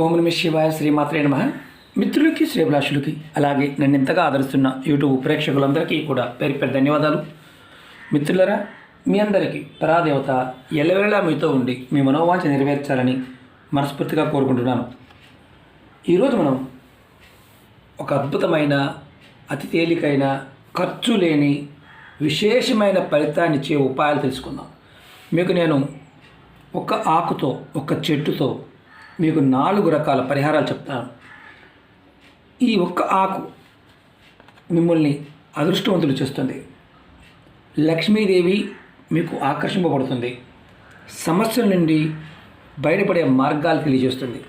ఓం నమ శివాయ శ్రీమాత్రే నమ. మిత్రులకి శ్రీభిలాషులకి అలాగే నన్ను ఇంతగా ఆదరిస్తున్న యూట్యూబ్ ప్రేక్షకులందరికీ కూడా పేరు పేరు ధన్యవాదాలు. మిత్రులరా మీ అందరికీ పరాదేవత ఎల్లవేళ మీతో ఉండి మీ మనోవాంఛ నెరవేర్చాలని మనస్ఫూర్తిగా కోరుకుంటున్నాను. ఈరోజు మనం ఒక అద్భుతమైన అతి తేలికైన ఖర్చు లేని విశేషమైన ఫలితాన్ని ఇచ్చే ఉపాయాలు తెలుసుకుందాం. మీకు నేను ఒక ఆకుతో ఒక చెట్టుతో మీకు నాలుగు రకాల పరిహారాలు చెప్తాను ఈ ఒక్క ఆకు మిమ్మల్ని అదృష్టవంతులు చేస్తుంది. లక్ష్మీదేవి మీకు ఆకర్షింపబడుతుంది. సమస్యల నుండి బయటపడే మార్గాలు తెలియజేస్తుంది.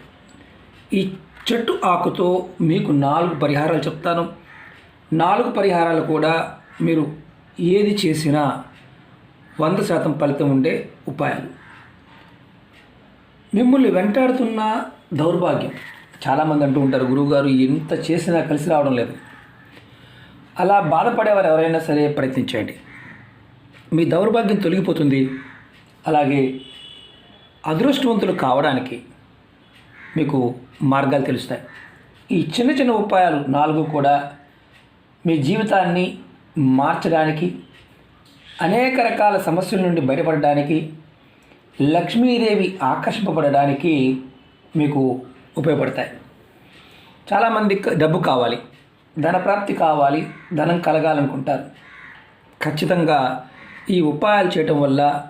ఈ చెట్టు ఆకుతో మీకు నాలుగు పరిహారాలు చెప్తాను. నాలుగు పరిహారాలు కూడా మీరు ఏది చేసినా వంద శాతం ఫలితం ఉండే ఉపాయాలు. మిమ్మల్ని వెంటాడుతున్న దౌర్భాగ్యం. చాలామంది అంటూ ఉంటారు గురువుగారు ఎంత చేసినా కలిసి రావడం లేదు. అలా బాధపడేవారు ఎవరైనా సరే ప్రయత్నించండి. మీ దౌర్భాగ్యం తొలగిపోతుంది. అలాగే అదృష్టవంతులు కావడానికి మీకు మార్గాలు తెలుస్తాయి. ఈ చిన్న చిన్న ఉపాయాలు నాలుగు కూడా మీ జీవితాన్ని మార్చడానికి అనేక రకాల సమస్యల నుండి బయటపడడానికి లక్ష్మీదేవి ఆకర్షింపబడడానికి మీకు ఉపయోగపడతాయి. చాలామంది డబ్బు కావాలి ధన ప్రాప్తి కావాలి ధనం కలగాలనుకుంటారు. ఖచ్చితంగా ఈ ఉపాయాలు చేయటం వల్ల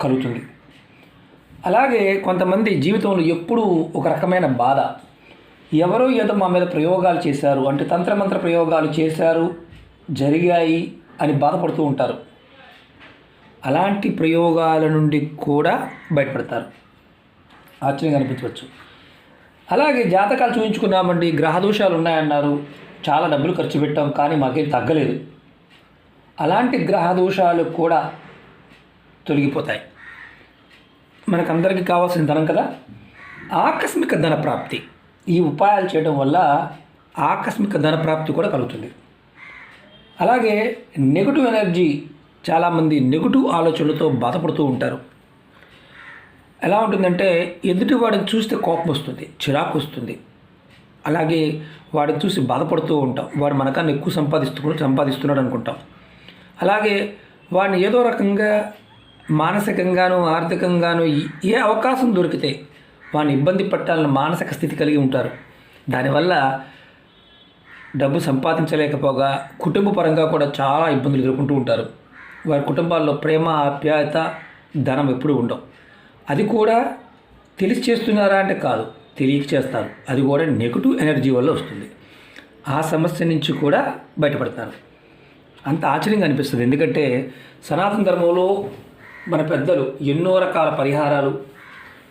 కలుగుతుంది. అలాగే కొంతమంది జీవితంలో ఎప్పుడూ ఒక రకమైన బాధ. ఎవరో ఏదో మా మీద ప్రయోగాలు చేశారు అంటే తంత్రమంత్ర ప్రయోగాలు చేశారు జరిగాయి అని బాధపడుతూ ఉంటారు. అలాంటి ప్రయోగాల నుండి కూడా బయటపడతారు. ఆశ్చర్యంగా అనిపించవచ్చు అలాగే జాతకాలు చూపించుకున్నామండి గ్రహదోషాలు ఉన్నాయన్నారు చాలా డబ్బులు ఖర్చు పెట్టాం కానీ మాకేం తగ్గలేదు. అలాంటి గ్రహదోషాలు కూడా తొలగిపోతాయి. మనకందరికీ కావాల్సిన ధనం కదా? ఆకస్మిక ధన ప్రాప్తి. ఈ ఉపాయాలు చేయడం వల్ల ఆకస్మిక ధన ప్రాప్తి కూడా కలుగుతుంది. అలాగే నెగటివ్ ఎనర్జీ చాలామంది నెగటివ్ ఆలోచనలతో బాధపడుతూ ఉంటారు. ఎలా ఉంటుందంటే ఎదుటి వాడిని చూస్తే కోపం వస్తుంది చిరాకు వస్తుంది. అలాగే వాడిని చూసి బాధపడుతూ ఉంటాం. వాడు మనకన్నా ఎక్కువ సంపాదిస్తూ సంపాదిస్తున్నాడు అనుకుంటాం. అలాగే వాడిని ఏదో రకంగా మానసికంగాను ఆర్థికంగాను ఏ అవకాశం దొరికితే వాడిని ఇబ్బంది పట్టాలని మానసిక స్థితి కలిగి ఉంటారు. దానివల్ల డబ్బు సంపాదించలేకపోగా కుటుంబ పరంగా కూడా చాలా ఇబ్బందులు ఎదుర్కొంటూ ఉంటారు. వారి కుటుంబాల్లో ప్రేమ ఆప్యాయత ధనం ఎప్పుడు ఉండవు. అది కూడా తెలిసి చేస్తున్నారా అంటే కాదు తెలియక చేస్తారు. అది కూడా నెగిటివ్ ఎనర్జీ వల్ల వస్తుంది. ఆ సమస్య నుంచి కూడా బయటపడతారు. అంత ఆశ్చర్యంగా అనిపిస్తుంది. ఎందుకంటే సనాతన ధర్మంలో మన పెద్దలు ఎన్నో రకాల పరిహారాలు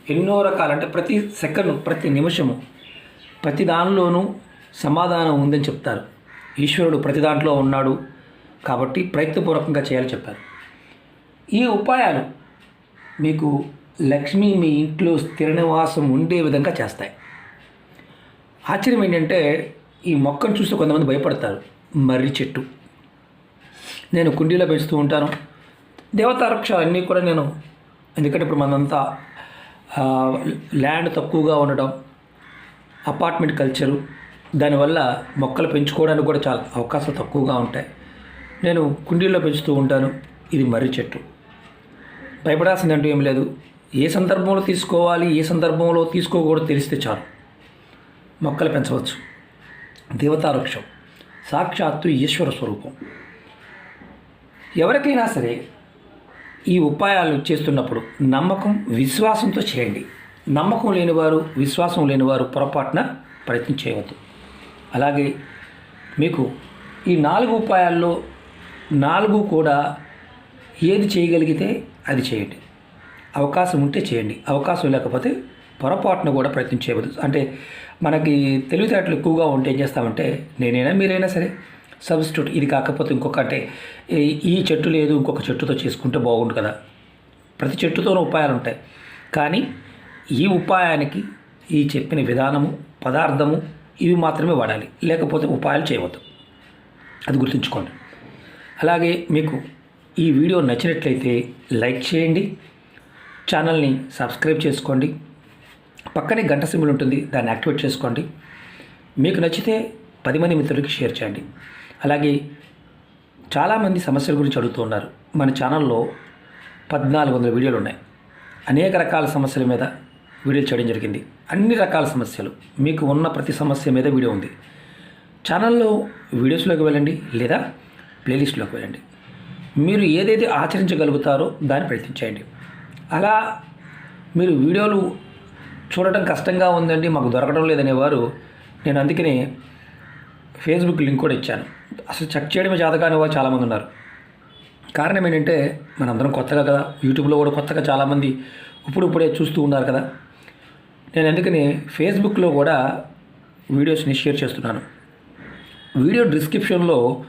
ఎన్నో రకాల అంటే ప్రతి సెకండ్ ప్రతి నిమిషము ప్రతి దానిలోనూ సమాధానం ఉందని చెప్తారు. ఈశ్వరుడు ప్రతి దాంట్లో ఉన్నాడు. కాబట్టి ప్రయత్నపూర్వకంగా చేయాలని చెప్పారు. ఈ ఉపాయాలు మీకు లక్ష్మి మీ ఇంట్లో స్థిర నివాసం ఉండే విధంగా చేస్తాయి. ఆశ్చర్యం ఏంటంటే ఈ మొక్కను చూస్తే కొంతమంది భయపడతారు. మర్రి చెట్టు. నేను కుండీలో పెంచుతూ ఉంటాను. దేవతారక్షాలు అన్నీ కూడా నేను ఎందుకంటే ఇప్పుడు మనంతా ల్యాండ్ తక్కువగా ఉండడం అపార్ట్మెంట్ కల్చరు దానివల్ల మొక్కలు పెంచుకోవడానికి కూడా చాలా అవకాశాలు తక్కువగా ఉంటాయి. నేను కుండీల్లో పెంచుతూ ఉంటాను. ఇది మర్రి చెట్టు. భయపడాల్సిందంటూ ఏం లేదు. ఏ సందర్భంలో తీసుకోవాలి ఏ సందర్భంలో తీసుకోకూడదు తెలిస్తే చాలు. మొక్కలు పెంచవచ్చు. దేవతావృక్షం సాక్షాత్తు ఈశ్వర స్వరూపం. ఎవరికైనా సరే ఈ ఉపాయాలు చేస్తున్నప్పుడు నమ్మకం విశ్వాసంతో చేయండి. నమ్మకం లేనివారు విశ్వాసం లేనివారు పొరపాటున ప్రయత్నం చేయవద్దు. అలాగే మీకు ఈ నాలుగు ఉపాయాల్లో నాలుగు కూడా ఏది చేయగలిగితే అది చేయండి. అవకాశం ఉంటే చేయండి. అవకాశం లేకపోతే పొరపాటున కూడా ప్రయత్నం చేయవద్దు. అంటే మనకి తెలివితేటలు ఎక్కువగా ఉంటే ఏం చేస్తామంటే నేనైనా మీరైనా సరే సబ్స్టిట్యూట్ ఇది కాకపోతే ఇంకొక అంటే ఈ చెట్టు లేదు ఇంకొక చెట్టుతో చేసుకుంటే బాగుండు కదా. ప్రతి చెట్టుతోనూ ఉపాయాలు ఉంటాయి. కానీ ఈ ఉపాయానికి ఈ చెప్పిన విధానము పదార్థము ఇవి మాత్రమే వాడాలి. లేకపోతే ఉపాయాలు చేయవద్దు. అది గుర్తుంచుకోండి. అలాగే మీకు ఈ వీడియో నచ్చినట్లయితే లైక్ చేయండి ఛానల్ని సబ్స్క్రైబ్ చేసుకోండి పక్కనే గంట సింబల్ ఉంటుంది దాన్ని యాక్టివేట్ చేసుకోండి. మీకు నచ్చితే పది మంది మిత్రులకి షేర్ చేయండి. అలాగే చాలామంది సమస్యల గురించి అడుగుతూ ఉన్నారు. మన ఛానల్లో పద్నాలుగు వందల వీడియోలు ఉన్నాయి. అనేక రకాల సమస్యల మీద వీడియోలు చేయడం జరిగింది. అన్ని రకాల సమస్యలు. మీకు ఉన్న ప్రతి సమస్య మీద వీడియో ఉంది. ఛానల్లో వీడియోస్లోకి వెళ్ళండి. లేదా ప్లేలిస్ట్లోకి వెళ్ళండి. మీరు ఏదైతే ఆచరించగలుగుతారో దాన్ని ప్రయత్నించండి అలా మీరు వీడియోలు చూడటం కష్టంగా ఉందండి మాకు దొరకడం లేదనేవారు నేను అందుకనే ఫేస్బుక్ లింక్ కూడా ఇచ్చాను. అసలు చెక్ చేయడమే జాతకాని వారు చాలామంది ఉన్నారు. కారణం ఏంటంటే మనందరం కొత్తగా కదా యూట్యూబ్లో కూడా కొత్తగా చాలామంది ఇప్పుడు ఇప్పుడే చూస్తూ ఉన్నారు కదా. నేను అందుకని ఫేస్బుక్లో కూడా వీడియోస్ని షేర్ చేస్తున్నాను. వీడియో డిస్క్రిప్షన్లో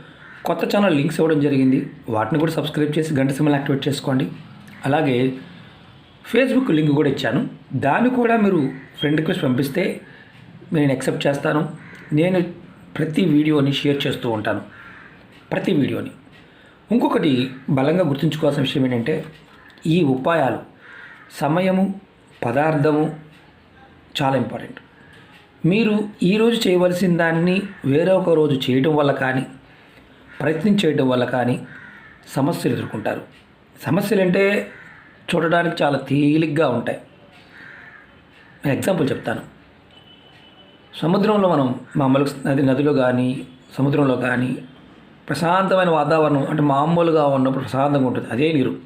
కొత్త ఛానల్ లింక్స్ ఇవ్వడం జరిగింది. వాటిని కూడా సబ్స్క్రైబ్ చేసి గంట సిమ్మల్ యాక్టివేట్ చేసుకోండి. అలాగే ఫేస్బుక్ లింక్ కూడా ఇచ్చాను. దాన్ని కూడా మీరు ఫ్రెండ్ రిక్వెస్ట్ పంపిస్తే నేను యాక్సెప్ట్ చేస్తాను. నేను ప్రతి వీడియోని షేర్ చేస్తూ ఉంటాను. ప్రతి వీడియోని. ఇంకొకటి బలంగా గుర్తుంచుకోవాల్సిన విషయం ఏంటంటే ఈ ఉపాయాలు సమయము పదార్థము చాలా ఇంపార్టెంట్ మీరు ఈరోజు చేయవలసిన దాన్ని వేరొక రోజు చేయడం వల్ల కానీ ప్రయత్నం చేయడం వల్ల కానీ సమస్యలు ఎదుర్కొంటారు. సమస్యలు అంటే చూడడానికి చాలా తేలిగ్గా ఉంటాయి. నేను ఎగ్జాంపుల్ చెప్తాను. సముద్రంలో మనం మామూలు నది నదిలో కానీ సముద్రంలో కానీ ప్రశాంతమైన వాతావరణం అంటే మామూలుగా ఉన్నప్పుడు ప్రశాంతంగా ఉంటుంది. అదే నీరు.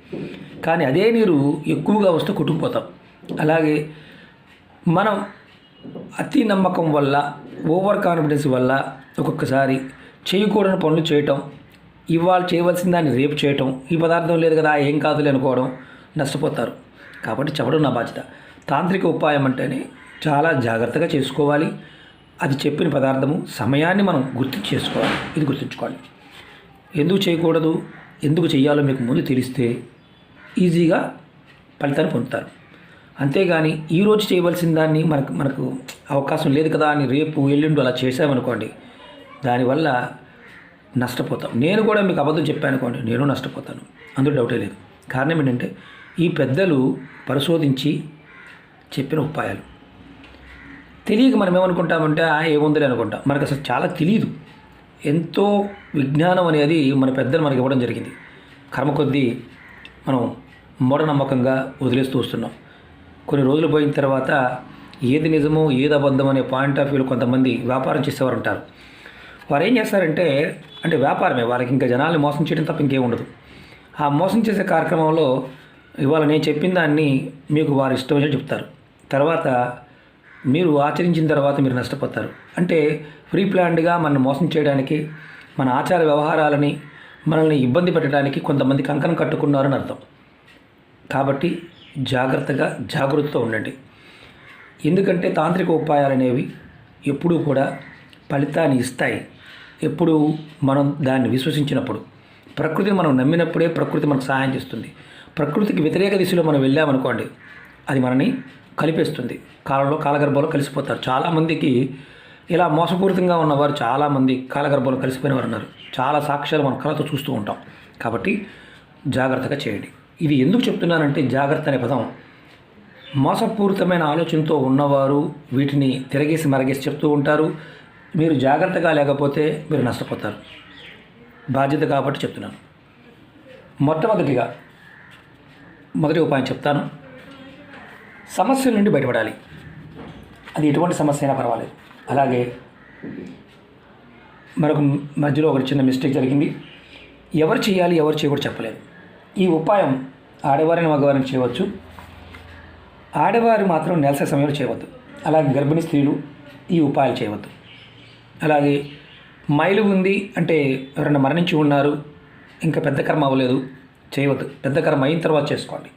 కానీ అదే నీరు ఎక్కువగా వస్తే కొట్టుకుపోతాం. అలాగే మనం అతి నమ్మకం వల్ల ఓవర్ కాన్ఫిడెన్స్ వల్ల ఒక్కొక్కసారి చేయకూడని పనులు చేయటం ఇవాళ చేయవలసిన దాన్ని రేపు చేయటం ఈ పదార్థం లేదు కదా ఏం కాదులే అనుకోవడం నష్టపోతారు. కాబట్టి చెప్పడం నా బాధ్యత. తాంత్రిక ఉపాయం అంటేనే చాలా జాగ్రత్తగా చేసుకోవాలి. అది చెప్పిన పదార్థము సమయాన్ని మనం గుర్తు చేసుకోవాలి. ఇది గుర్తుంచుకోవాలి. ఎందుకు చేయకూడదు? ఎందుకు చేయాలో మీకు ముందు తెలిస్తే ఈజీగా ఫలితాన్ని పొందుతారు. అంతేగాని ఈరోజు చేయవలసిన దాన్ని మనకు మనకు అవకాశం లేదు కదా అని రేపు ఎల్లుండి అలా చేసామనుకోండి దానివల్ల నష్టపోతాం. నేను కూడా మీకు అబద్ధం చెప్పాను అనుకోండి నేను నష్టపోతాను. అందులో డౌటే లేదు. కారణం ఏంటంటే ఈ పెద్దలు పరిశోధించి చెప్పిన ఉపాయాలు. తెలియక మనం ఏమనుకుంటామంటే "ఆ, ఏముందిలే అనుకుంటాం. మనకు అసలు చాలా తెలియదు ఎంతో విజ్ఞానం అనేది మన పెద్దలు మనకి ఇవ్వడం జరిగింది. కర్మ కొద్దీ మనం మూఢనమ్మకంగా వదిలేస్తూ వస్తున్నాం. కొన్ని రోజులు పోయిన తర్వాత ఏది నిజమో ఏది అబద్ధం అనే పాయింట్ ఆఫ్ వ్యూలో కొంతమంది వ్యాపారం చేసేవారు ఉంటారు. వారు ఏం చేస్తారంటే అంటే వ్యాపారమే వారికి ఇంకా జనాల్ని మోసం చేయడం తప్ప ఇంకేం ఉండదు. ఆ మోసం చేసే కార్యక్రమంలో ఇవాళ నేను చెప్పిన దాన్ని మీకు వారు ఇష్టం చెప్తారు. తర్వాత మీరు ఆచరించిన తర్వాత మీరు నష్టపోతారు. అంటే ఫ్రీ ప్లాన్డ్గా మనల్ని మోసం చేయడానికి మన ఆచార వ్యవహారాలని మనల్ని ఇబ్బంది పెట్టడానికి కొంతమంది కంకణం కట్టుకున్నారని అర్థం. కాబట్టి జాగ్రత్తగా జాగ్రత్తతో ఉండండి. ఎందుకంటే తాంత్రిక ఉపాయాలు అనేవి ఎప్పుడూ కూడా ఫలితాన్ని ఇస్తాయి. ఎప్పుడు మనం దాన్ని విశ్వసించినప్పుడు. ప్రకృతిని మనం నమ్మినప్పుడే ప్రకృతి మనకు సహాయం చేస్తుంది. ప్రకృతికి వ్యతిరేక దిశలో మనం వెళ్ళామనుకోండి అది మనని కలిపేస్తుంది. కాలంలో కాలగర్భంలో కలిసిపోతారు. చాలామందికి ఇలా మోసపూరితంగా ఉన్నవారు చాలామంది కాలగర్భంలో కలిసిపోయిన వారు ఉన్నారు చాలా సాక్ష్యాలు మన కళతో చూస్తూ ఉంటాం. కాబట్టి జాగ్రత్తగా చేయండి. ఇది ఎందుకు చెప్తున్నానంటే జాగ్రత్త అనే పదం. మోసపూరితమైన ఆలోచనతో ఉన్నవారు వీటిని తిరగేసి మరగేసి చెప్తూ ఉంటారు. మీరు జాగ్రత్తగా లేకపోతే మీరు నష్టపోతారు. బాధ్యత కాబట్టి చెప్తున్నాను. మొట్టమొదటిగా మొదటి ఉపాయం చెప్తాను. సమస్యల నుండి బయటపడాలి. అది ఎటువంటి సమస్య అయినా పర్వాలేదు. అలాగే మరొక మధ్యలో ఒక చిన్న మిస్టేక్ జరిగింది. ఎవరు చేయాలి ఎవరు చేయకూడదు చెప్పలేదు. ఈ ఉపాయం ఆడవారిని మగవారిని చేయవచ్చు. ఆడవారు మాత్రం నెలసే సమయంలో చేయవద్దు. అలాగే గర్భిణీ స్త్రీలు ఈ ఉపాయాలు చేయవద్దు. అలాగే మైలు ఉంది అంటే ఎవరైనా మరణించి ఉన్నారు ఇంకా పెద్ద కర్మ అవ్వలేదు చేయవద్దు. పెద్ద కర్మ అయిన తర్వాత చేసుకోండి.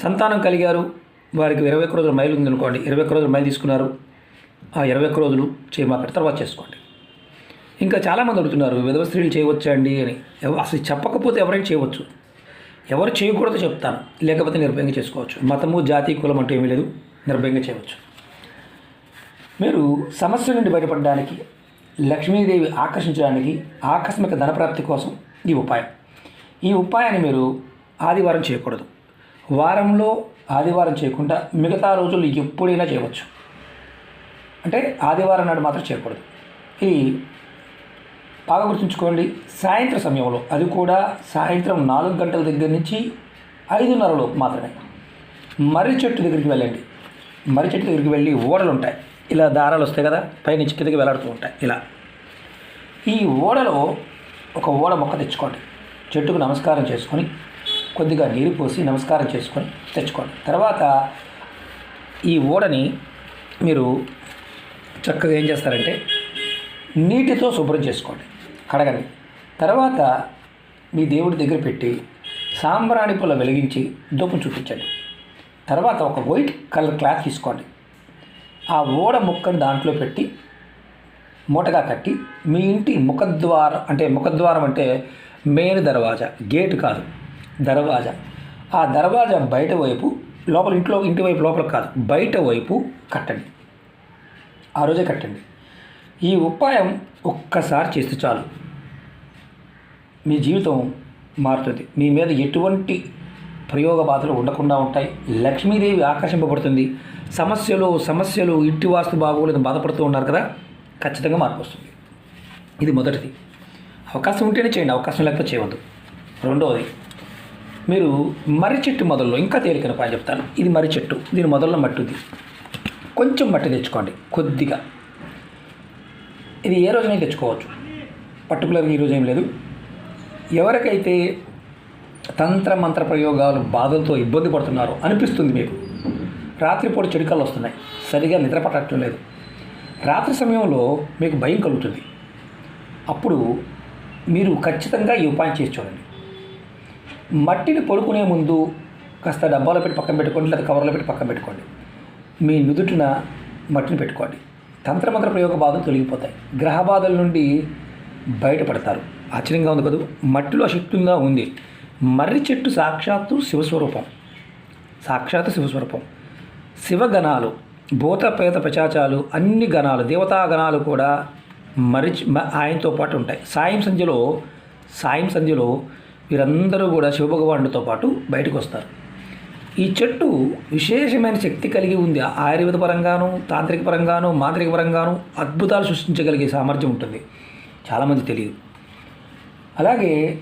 సంతానం కలిగారు వారికి ఇరవై ఒక్క రోజులు మైలు ఉంది అనుకోండి. ఇరవై ఒక్క రోజులు మైలు తీసుకున్నారు ఆ ఇరవై ఒక్క రోజులు చేయమాకండి తర్వాత చేసుకోండి. ఇంకా చాలామంది అడుగుతున్నారు విధవ స్త్రీలు చేయవచ్చా అండి అని. అసలు చెప్పకపోతే ఎవరైనా చేయవచ్చు. ఎవరు చేయకూడదో చెప్తాను. లేకపోతే నిర్భయంగా చేసుకోవచ్చు. మతము జాతి కులం అంటూ ఏమీ లేదు. నిర్భయంగా చేయవచ్చు. మీరు సమస్య నుండి బయటపడడానికి లక్ష్మీదేవి ఆకర్షించడానికి ఆకస్మిక ధనప్రాప్తి కోసం ఈ ఉపాయం. ఈ ఉపాయాన్ని మీరు ఆదివారం చేయకూడదు. వారంలో ఆదివారం చేయకుండా మిగతా రోజులు ఎప్పుడైనా చేయవచ్చు. అంటే ఆదివారం నాడు మాత్రం చేయకూడదు. ఇది బాగా గుర్తుంచుకోండి సాయంత్రం సమయంలో అది కూడా సాయంత్రం నాలుగు గంటల దగ్గర నుంచి ఐదున్నరలో మాత్రమే. మర్రి చెట్టు దగ్గరికి వెళ్ళండి. మర్రి చెట్టు దగ్గరికి వెళ్ళి ఓడలు ఉంటాయి ఇలా దారాలు వస్తాయి కదా పైనుంచి కిందకి వెళ్ళాడుతూ ఉంటాయి ఇలా. ఈ ఓడలో ఒక ఓడ మొక్క తెచ్చుకోండి. చెట్టుకు నమస్కారం చేసుకొని కొద్దిగా నీరు పోసి నమస్కారం చేసుకొని తెచ్చుకోండి. తర్వాత ఈ ఓడని మీరు చక్కగా ఏం చేస్తారంటే నీటితో శుభ్రం చేసుకోండి కడగండి. తర్వాత మీ దేవుడి దగ్గర పెట్టి సాంబ్రాణి పుల్ల వెలిగించి దూపం చూపించండి తర్వాత ఒక వైట్ కలర్ క్లాత్ తీసుకోండి. ఆ ఓడ ముక్కను దాంట్లో పెట్టి మూటగా కట్టి మీ ఇంటి ముఖద్వారం అంటే ముఖద్వారం అంటే మెయిన్ దర్వాజా గేట్ కాదు దర్వాజా. ఆ దర్వాజా బయట వైపు లోపల ఇంట్లో ఇంటి వైపు లోపల కాదు బయట వైపు కట్టండి. ఆ రోజే కట్టండి. ఈ ఉపాయం ఒక్కసారి చేస్తే చాలు. మీ జీవితం మారుతుంది. మీ మీద ఎటువంటి ప్రయోగ బాధలు ఉండకుండా ఉంటాయి. లక్ష్మీదేవి ఆకర్షింపబడుతుంది. సమస్యలు సమస్యలు ఇంటి వాస్తు బాగోలేదని బాధపడుతూ ఉన్నారు కదా? ఖచ్చితంగా మార్పు వస్తుంది. ఇది మొదటిది. అవకాశం ఉంటేనే చేయండి. అవకాశం లేకపోతే చేయవద్దు. రెండవది మీరు మర్రి చెట్టు మొదల్లో ఇంకా తేలికైన పని చెప్తాను. ఇది మర్రి చెట్టు. దీని మొదల్లో మట్టి ఉంది కొంచెం మట్టి తెచ్చుకోండి. కొద్దిగా. ఇది ఏ రోజునైనా తెచ్చుకోవచ్చు. పర్టికులర్గా ఈ రోజు ఏం లేదు. ఎవరికైతే తంత్ర మంత్ర ప్రయోగాలు బాధలతో ఇబ్బంది పడుతున్నారు. అనిపిస్తుంది మీకు. రాత్రిపూట చెడుకలు వస్తున్నాయి. సరిగా నిద్ర పట్టడం లేదు. రాత్రి సమయంలో మీకు భయం కలుగుతుంది. అప్పుడు మీరు ఖచ్చితంగా ఈ ఉపాయం చేసి చూడండి. మట్టిని పడుకునే ముందు కాస్త డబ్బాలో పెట్టి పక్కన పెట్టుకోండి లేదా కవర్లో పెట్టి పక్కన పెట్టుకోండి. మీ నుదుటిన మట్టిని పెట్టుకోండి. తంత్రమంత్ర ప్రయోగ బాధలు తొలగిపోతాయి. గ్రహ బాధల నుండి బయటపడతారు. ఆశ్చర్యంగా ఉంది కదా. మట్టిలో శక్తిగా ఉంది. మర్రి చెట్టు సాక్షాత్తు శివస్వరూపం. సాక్షాత్తు శివస్వరూపం. శివగణాలు భూత పేత ప్రచాచాలు అన్ని గణాలు దేవతా గణాలు కూడా మరిచి ఆయనతో పాటు ఉంటాయి. సాయం సంధ్యలో సాయం సంధ్యలో వీరందరూ కూడా శివభగవానుడితో పాటు బయటకు వస్తారు ఈ చెట్టు విశేషమైన శక్తి కలిగి ఉంది. ఆయుర్వేద పరంగాను తాంత్రిక పరంగాను మాంత్రిక పరంగాను అద్భుతాలు సృష్టించగలిగే సామర్థ్యం ఉంటుంది. చాలామంది తెలియదు. అలాగే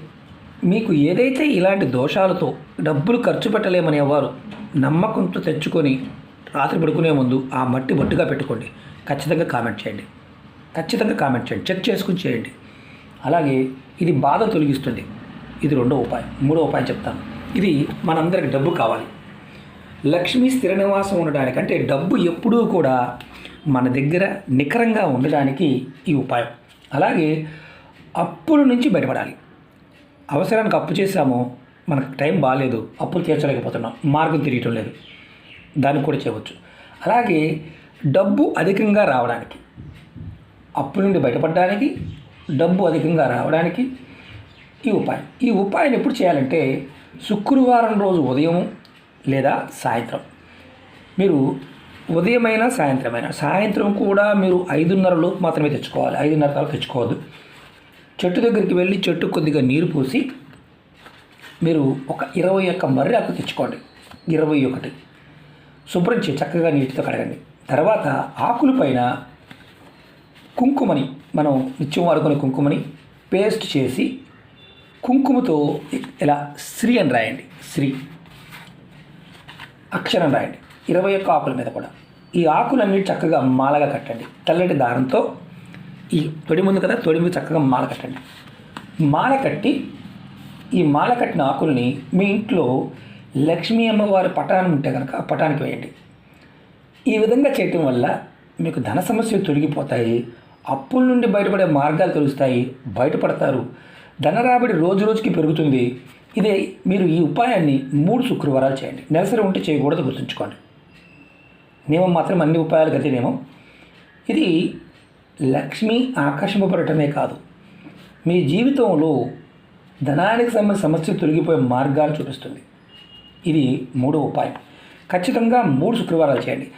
మీకు ఏదైతే ఇలాంటి దోషాలతో డబ్బులు ఖర్చు పెట్టలేమనేవారు నమ్మకంతో తెచ్చుకొని రాత్రి పడుకునే ముందు ఆ మట్టి బొట్టుగా పెట్టుకోండి. ఖచ్చితంగా కామెంట్ చేయండి. ఖచ్చితంగా కామెంట్ చేయండి. చెక్ చేసుకుని చేయండి. అలాగే ఇది బాధ తొలగిస్తుంది. ఇది రెండో ఉపాయం. మూడో ఉపాయం చెప్తాను. ఇది మనందరికి డబ్బు కావాలి. లక్ష్మీ స్థిర నివాసం ఉండడానికి అంటే డబ్బు ఎప్పుడూ కూడా మన దగ్గర నికరంగా ఉండడానికి ఈ ఉపాయం. అలాగే అప్పుల నుంచి బయటపడాలి. అవసరానికి అప్పు చేసామో మనకు టైం బాగాలేదు అప్పులు తీర్చలేకపోతున్నాం మార్గం తిరగటం లేదు. దాన్ని కూడా చేయవచ్చు. అలాగే డబ్బు అధికంగా రావడానికి అప్పు నుండి బయటపడడానికి డబ్బు అధికంగా రావడానికి ఈ ఉపాయం. ఈ ఉపాయం ఎప్పుడు చేయాలంటే శుక్రవారం రోజు ఉదయం లేదా సాయంత్రం. మీరు ఉదయమైనా సాయంత్రమైనా సాయంత్రం కూడా మీరు ఐదున్నర లోపు మాత్రమే తెచ్చుకోవాలి ఐదున్నర తర్వాత తెచ్చుకోవద్దు. చెట్టు దగ్గరికి వెళ్ళి చెట్టు కొద్దిగా నీరు పోసి మీరు ఒక ఇరవై ఒక్క మర్రి ఆకు తెచ్చుకోండి. ఇరవై ఒకటి. శుభ్రం చేసి చక్కగా నీటితో కడగండి. తర్వాత ఆకుల పైన కుంకుమని మనం నిత్యం వాడుకునే కుంకుమని పేస్ట్ చేసి కుంకుమతో ఇలా శ్రీ అని రాయండి. శ్రీ. అక్షరం రాయండి. ఇరవై ఒక్క ఆకుల మీద కూడా. ఈ ఆకులన్నీ చక్కగా మాలగా కట్టండి. తెల్లటి దారంతో ఈ తొడి ముందు కదా తొడి చక్కగా మాల కట్టండి. మాల కట్టి ఈ మాల కట్టిన ఆకుల్ని మీ ఇంట్లో లక్ష్మీ అమ్మవారి పటాన్ని ఉంటే కనుక ఆ పటానికి వేయండి. ఈ విధంగా చేయటం వల్ల మీకు ధన సమస్యలు తొలగిపోతాయి అప్పుల నుండి బయటపడే మార్గాలు తెలుస్తాయి బయటపడతారు. ధన రాబడి రోజు రోజుకి పెరుగుతుంది. ఇదే మీరు ఈ ఉపాయాన్ని మూడు శుక్రవారాలు చేయండి. నెలసరి ఉంటే చేయకూడదు గుర్తుంచుకోండి. నియమం మాత్రం అన్ని ఉపాయాలు గతి నియమం ఇది లక్ష్మి ఆకర్షింపబడటమే కాదు. మీ జీవితంలో ధనానికి సంబంధించిన సమస్య తొలగిపోయే మార్గాలు చూపిస్తుంది. ఇది మూడో ఉపాయం ఖచ్చితంగా మూడు శుక్రవారాలు చేయండి.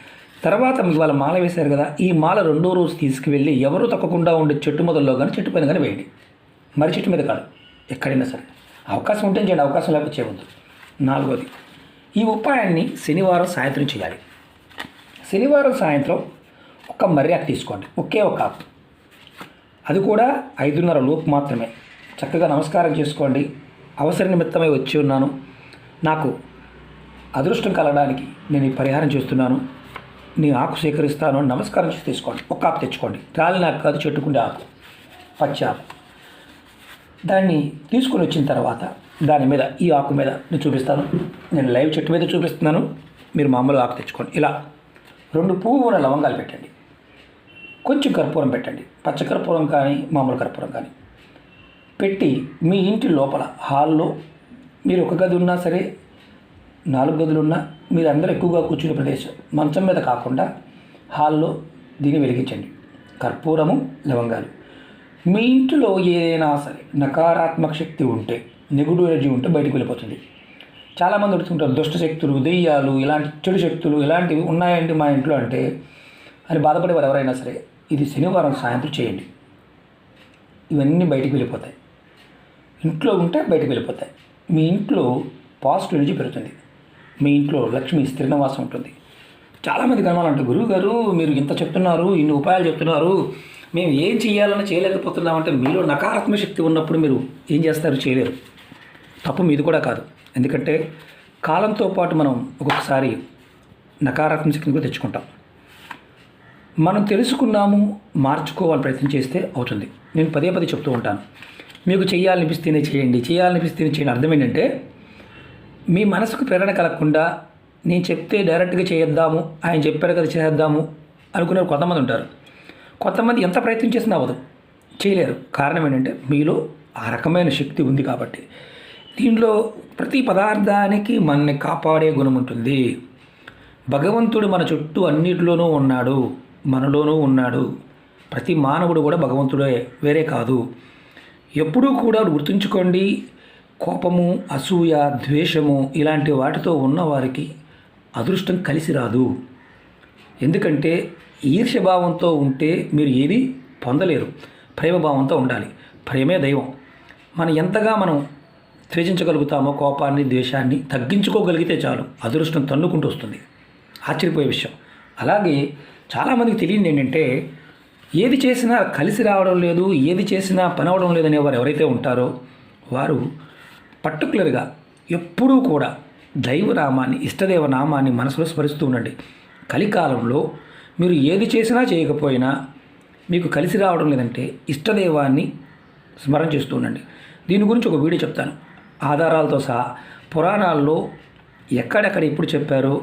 తర్వాత మీకు వాళ్ళ మాల వేశారు కదా ఈ మాల రెండో రోజు తీసుకువెళ్ళి ఎవరు తక్కకుండా ఉండే చెట్టు మొదల్లో కానీ చెట్టు పైన కానీ వేయండి. మరి చెట్టు మీద కాదు ఎక్కడైనా సరే. అవకాశం ఉంటే చేయండి అవకాశం లేకపోతే చేయవద్దు. నాలుగోది ఈ ఉపాయాన్ని శనివారం సాయంత్రం చేయాలి. శనివారం సాయంత్రం ఒక మర్యాద తీసుకోండి. ఒకే ఒక ఆకు. అది కూడా ఐదున్నర లోపు మాత్రమే. చక్కగా నమస్కారం చేసుకోండి. అవసర నిమిత్తమై వచ్చి ఉన్నాను. నాకు అదృష్టం కలగడానికి నేను ఈ పరిహారం చేస్తున్నాను. నీ ఆకు సేకరిస్తాను. అని నమస్కారం చేసి తీసుకోండి. ఒక ఆకు తెచ్చుకోండి. రాలిన ఆకు కాదు చెట్టుకుండే ఆకు. పచ్చి ఆకు. దాన్ని తీసుకొని వచ్చిన తర్వాత దాని మీద ఈ ఆకు మీద నేను చూపిస్తాను. నేను లైవ్ చెట్టు మీద చూపిస్తున్నాను. మీరు మామూలు ఆకు తెచ్చుకోండి. ఇలా రెండు పువ్వు ఉన్న లవంగాలు పెట్టండి. కొంచెం కర్పూరం పెట్టండి. పచ్చకర్పూరం కానీ మామూలు కర్పూరం కానీ. పెట్టి మీ ఇంటి లోపల హాల్లో మీరు ఒక గది ఉన్నా సరే నాలుగు గదులు ఉన్నా మీరు అందరూ ఎక్కువగా కూర్చునే ప్రదేశం మంచం మీద కాకుండా హాల్లో దీన్ని వెలిగించండి. కర్పూరము లవంగాలు. మీ ఇంటిలో ఏదైనా సరే నకారాత్మక శక్తి ఉంటే నెగిటివ్ ఎనర్జీ ఉంటే బయటకు వెళ్ళిపోతుంది. చాలామంది అడుగుతుంటారు దుష్ట శక్తులు దెయ్యాలు ఇలాంటి చెడు శక్తులు ఇలాంటివి ఉన్నాయండి మా ఇంట్లో అంటే అని బాధపడేవారు ఎవరైనా సరే ఇది శనివారం సాయంత్రం చేయండి. ఇవన్నీ బయటికి వెళ్ళిపోతాయి. ఇంట్లో ఉంటే బయటకు వెళ్ళిపోతాయి. మీ ఇంట్లో పాజిటివ్ ఎనర్జీ పెరుగుతుంది. మీ ఇంట్లో లక్ష్మి స్థిరనివాసం ఉంటుంది. చాలామంది కనవాలంటే గురువు గారు మీరు ఇంత చెప్తున్నారు ఇన్ని ఉపాయాలు చెప్తున్నారు మేము ఏం చేయాలని చేయలేకపోతున్నామంటే మీలో నకారాత్మక శక్తి ఉన్నప్పుడు మీరు ఏం చేస్తారు? చేయలేరు. తప్పు మీది కూడా కాదు. ఎందుకంటే కాలంతో పాటు మనం ఒక్కొక్కసారి నకారాత్మక శక్తిని కూడా తెచ్చుకుంటాం. మనం తెలుసుకున్నాము మార్చుకోవాలి ప్రయత్నం చేస్తే అవుతుంది. నేను పదే పదే చెప్తూ ఉంటాను. మీకు చేయాలనిపిస్తేనే చేయండి. చేయాలనిపిస్తేనే చేయండి. అర్థం ఏంటంటే మీ మనసుకు ప్రేరణ కలగకుండా నేను చెప్తే డైరెక్ట్గా చేద్దాము ఆయన చెప్పారు కదా చేద్దాము అనుకునే కొంతమంది ఉంటారు. కొంతమంది ఎంత ప్రయత్నం చేసినా అవ్వదు. చేయలేరు. కారణం ఏంటంటే మీలో ఆ రకమైన శక్తి ఉంది కాబట్టి. దీనిలో ప్రతి పదార్థానికి మనల్ని కాపాడే గుణం ఉంటుంది. భగవంతుడు మన చుట్టూ అన్నిటిలోనూ ఉన్నాడు. మనలోనూ ఉన్నాడు. ప్రతి మానవుడు కూడా భగవంతుడే వేరే కాదు. ఎప్పుడూ కూడా గుర్తుంచుకోండి కోపము అసూయ ద్వేషము ఇలాంటి వాటితో ఉన్నవారికి అదృష్టం కలిసి రాదు. ఎందుకంటే ఈర్ష్యభావంతో ఉంటే మీరు ఏది పొందలేరు. ప్రేమభావంతో ఉండాలి. ప్రేమే దైవం. మనం ఎంతగా మనం ద్వేషించగలుగుతామో కోపాన్ని ద్వేషాన్ని తగ్గించుకోగలిగితే చాలు అదృష్టం తన్నుకుంటూ వస్తుంది. ఆశ్చర్యపోయే విషయం. అలాగే చాలామందికి తెలియదు ఏంటంటే ఏది చేసినా కలిసి రావడం లేదు ఏది చేసినా పని అవడం లేదనే వారు ఎవరైతే ఉంటారో వారు పర్టికులర్గా ఎప్పుడూ కూడా దైవనామాన్ని ఇష్టదేవ నామాన్ని మనసులో స్మరిస్తూ ఉండండి. కలికాలంలో మీరు ఏది చేసినా చేయకపోయినా మీకు కలిసి రావడం లేదంటే ఇష్టదైవాన్ని స్మరణ చేస్తూ ఉండండి. దీని గురించి ఒక వీడియో చెప్తాను. ఆధారాలతో సహా పురాణాల్లో ఎక్కడెక్కడ ఎప్పుడు చెప్పారో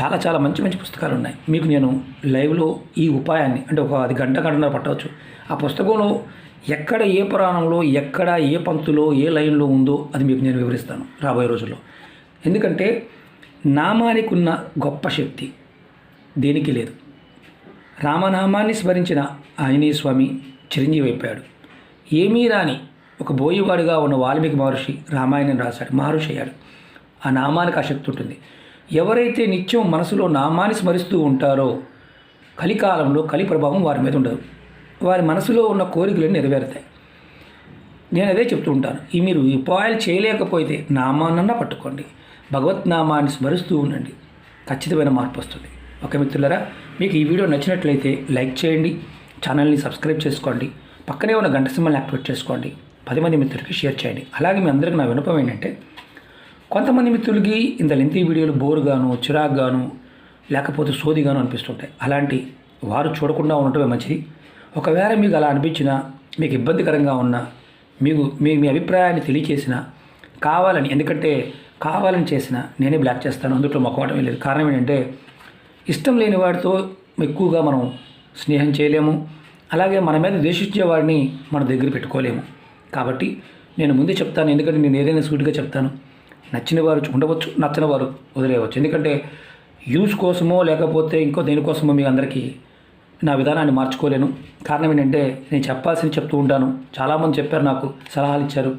చాలా చాలా మంచి మంచి పుస్తకాలు ఉన్నాయి. మీకు నేను లైవ్లో ఈ ఉపాయాన్ని అంటే ఒక అది గంట గంటన్నర పట్టవచ్చు. ఆ పుస్తకంలో ఎక్కడ ఏ పురాణంలో ఎక్కడ ఏ పంక్తిలో ఏ లైన్లో ఉందో అది మీకు నేను వివరిస్తాను రాబోయే రోజుల్లో. ఎందుకంటే నామానికి ఉన్న గొప్ప శక్తి దేనికి లేదు. రామనామాన్ని స్మరించిన ఆంజనేయ స్వామి చిరంజీవి అయిపోయాడు. ఏమీ రాని ఒక బోయివాడుగా ఉన్న వాల్మీకి మహర్షి రామాయణం రాశాడు మహర్షి అయ్యాడు. ఆ నామానికి ఆ శక్తి ఉంటుంది. ఎవరైతే నిత్యం మనసులో నామాన్ని స్మరిస్తూ ఉంటారో కలికాలంలో కలి ప్రభావం వారి మీద ఉండదు. వారి మనసులో ఉన్న కోరికలు నెరవేరుతాయి. నేను అదే చెప్తూ ఉంటాను. ఈ మీరు ఉపాయాలు చేయలేకపోతే నామానన్నా పట్టుకోండి. భగవత్నామాన్ని స్మరిస్తూ ఉండండి. ఖచ్చితమైన మార్పు వస్తుంది. ఓకే మిత్రులరా మీకు ఈ వీడియో నచ్చినట్లయితే లైక్ చేయండి ఛానల్ని సబ్స్క్రైబ్ చేసుకోండి పక్కనే ఉన్న గంట సింబల్ని యాక్టివేట్ చేసుకోండి పది మంది మిత్రులకి షేర్ చేయండి. అలాగే మీ అందరికీ నా వినపం ఏంటంటే కొంతమంది మిత్రులకి ఇంత లెంతీ వీడియోలు బోరుగాను చిరాగ్గాను లేకపోతే సోదిగాను అనిపిస్తుంటాయి. అలాంటి వారు చూడకుండా ఉండటమే మంచిది. ఒకవేళ మీకు అలా అనిపించినా మీకు ఇబ్బందికరంగా ఉన్నా మీకు మీ మీ అభిప్రాయాన్ని తెలియచేసిన కావాలని ఎందుకంటే కావాలని చేసిన నేనే బ్లాక్ చేస్తాను అందులో మొక్కవటమే లేదు. కారణం ఏంటంటే ఇష్టం లేని వాడితో ఎక్కువగా మనం స్నేహం చేయలేము. అలాగే మన మీద ద్వేషించే వాడిని మన దగ్గర పెట్టుకోలేము. కాబట్టి నేను ముందే చెప్తాను ఎందుకంటే నేను ఏదైనా సూటిగా చెప్తాను. నచ్చిన వారు ఉండవచ్చు నచ్చని వారు వదిలేయవచ్చు. ఎందుకంటే యూస్ కోసమో లేకపోతే ఇంకో దేనికోసమో మీ అందరికీ నా విధానాన్ని మార్చుకోలేను. కారణం ఏంటంటే నేను చెప్పాల్సింది చెప్తూ ఉంటాను. చాలామంది చెప్పారు నాకు సలహాలు ఇచ్చారు.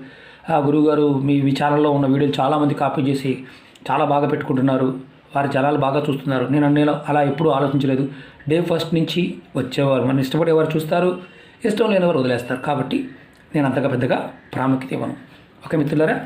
ఆ గురువుగారు మీ మీ ఛానల్లో ఉన్న వీడియోలు చాలామంది కాపీ చేసి చాలా బాగా పెట్టుకుంటున్నారు. వారి జనాలు బాగా చూస్తున్నారు. నేను నేను అలా ఎప్పుడూ ఆలోచించలేదు. డే ఫస్ట్ నుంచి వచ్చేవారు. మనం ఇష్టపడేవారు చూస్తారు. ఇష్టం లేనివారు వదిలేస్తారు. కాబట్టి నేను అంతగా పెద్దగా ప్రాముఖ్యత ఇవ్వను. ఓకే మిత్రులారా?